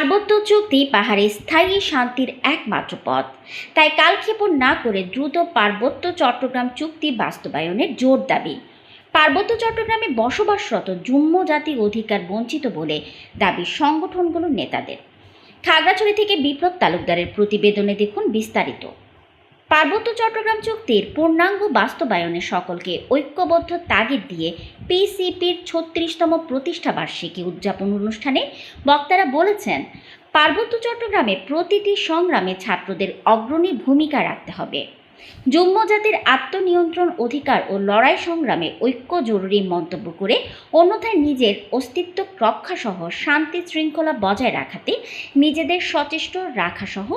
পার্বত্য চুক্তি পাহাড়ে স্থায়ী শান্তির একমাত্র পথ। তাই কালক্ষেপণ না করে দ্রুত পার্বত্য চট্টগ্রাম চুক্তি বাস্তবায়নের জোর দাবি। পার্বত্য চট্টগ্রামে বসবাসরত জুম্ম জাতি অধিকার বঞ্চিত বলে দাবি সংগঠনগুলোর নেতাদের। খাগড়াছড়ি থেকে বিপ্লব তালুকদারের প্রতিবেদনে দেখুন বিস্তারিত। পার্বত্য চট্টগ্রাম চুক্তির পূর্ণাঙ্গ বাস্তবায়নে সকলকে ঐক্যবদ্ধ তাগিদ দিয়ে পিসিপির ছত্রিশতম প্রতিষ্ঠা বার্ষিকী উদযাপন অনুষ্ঠানে বক্তারা বলেছেন, পার্বত্য চট্টগ্রামে প্রতিটি সংগ্রামে ছাত্রদের অগ্রণী ভূমিকা রাখতে হবে। যুগ্ম জাতির আত্মনিয়ন্ত্রণ অধিকার ও লড়াই সংগ্রামে ঐক্য জরুরি মন্তব্য করে অন্যথায় নিজের অস্তিত্ব রক্ষাসহ শান্তি শৃঙ্খলা বজায় রাখাতে নিজেদের সচেষ্ট রাখাসহ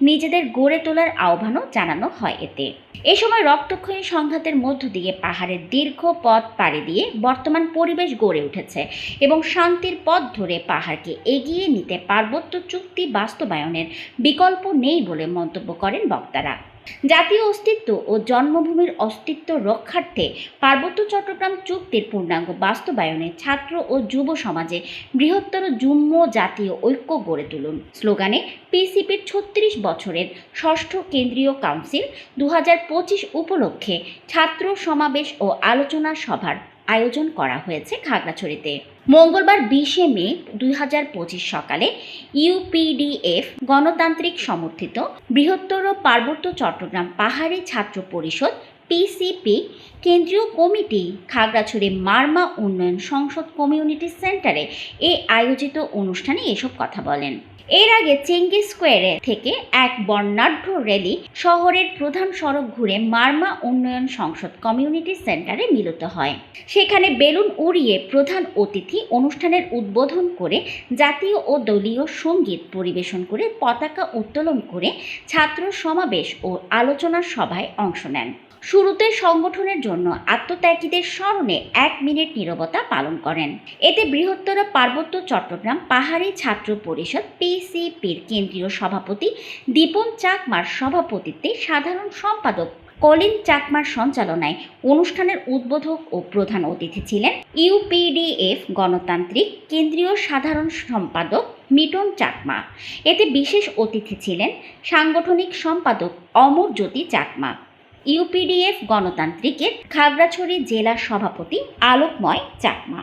নিজেদের গড়ে তোলার আহ্বানও জানানো হয় এতে। এ সময় রক্তক্ষয়ী সংঘাতের মধ্য দিয়ে পাহাড়ের দীর্ঘ পথ পাড়ি দিয়ে বর্তমান পরিবেশ গড়ে উঠেছে এবং শান্তির পথ ধরে পাহাড়কে এগিয়ে নিতে পার্বত্য চুক্তি বাস্তবায়নের বিকল্প নেই বলে মন্তব্য করেন বক্তারা। জাতীয় অস্তিত্ব ও জন্মভূমির অস্তিত্ব রক্ষার্থে পার্বত্য চট্টগ্রাম চুক্তির পূর্ণাঙ্গ বাস্তবায়নে ছাত্র ও যুব সমাজে বৃহত্তর যুম্ম জাতীয় ঐক্য গড়ে তুলুন। স্লোগানে পিসিপির ছত্রিশ বছরের ষষ্ঠ কেন্দ্রীয় কাউন্সিল দু হাজার পঁচিশ উপলক্ষে ছাত্র সমাবেশ ও আলোচনা সভার আয়োজন করা হয়েছে খাগড়াছড়িতে। মঙ্গলবার বিশে মে দুই হাজার পঁচিশ সকালে ইউপিডিএফ গণতান্ত্রিক সমর্থিত বৃহত্তর পার্বত্য চট্টগ্রাম পাহাড়ি ছাত্র পরিষদ পিসিপি কেন্দ্রীয় কমিটি, খাগড়াছড়ি মারমা উন্নয়ন সংসদ কমিউনিটি সেন্টারে এ আয়োজিত অনুষ্ঠানে এসব কথা বলেন। এর আগে চেঙ্গি স্কোয়ারে থেকে এক বর্ণাঢ্য র্যালি শহরের প্রধান সড়ক ঘুরে মারমা উন্নয়ন সংসদ কমিউনিটি সেন্টারে মিলিত হয়। সেখানে বেলুন উড়িয়ে প্রধান অতিথি অনুষ্ঠানের উদ্বোধন করে জাতীয় ও দলীয় সংগীত পরিবেশন করে পতাকা উত্তোলন করে ছাত্র সমাবেশ ও আলোচনা সভায় অংশ নেন। শুরুতে সংগঠনের জন্য আত্মত্যাগীদের স্মরণে এক মিনিট নীরবতা পালন করেন। এতে বৃহত্তর পার্বত্য চট্টগ্রাম পাহাড়ি ছাত্র পরিষদ পিসিপির কেন্দ্রীয় সভাপতি দীপন চাকমার সভাপতিত্বে সাধারণ সম্পাদক কলিন চাকমার সঞ্চালনায় অনুষ্ঠানের উদ্বোধক ও প্রধান অতিথি ছিলেন ইউপিডিএফ গণতান্ত্রিক কেন্দ্রীয় সাধারণ সম্পাদক মিটন চাকমা। এতে বিশেষ অতিথি ছিলেন সাংগঠনিক সম্পাদক অমর জ্যোতি চাকমা। ইউপিডিএফ গণতান্ত্রিকের খাগড়াছড়ি জেলা সভাপতি আলোকময় চাকমা।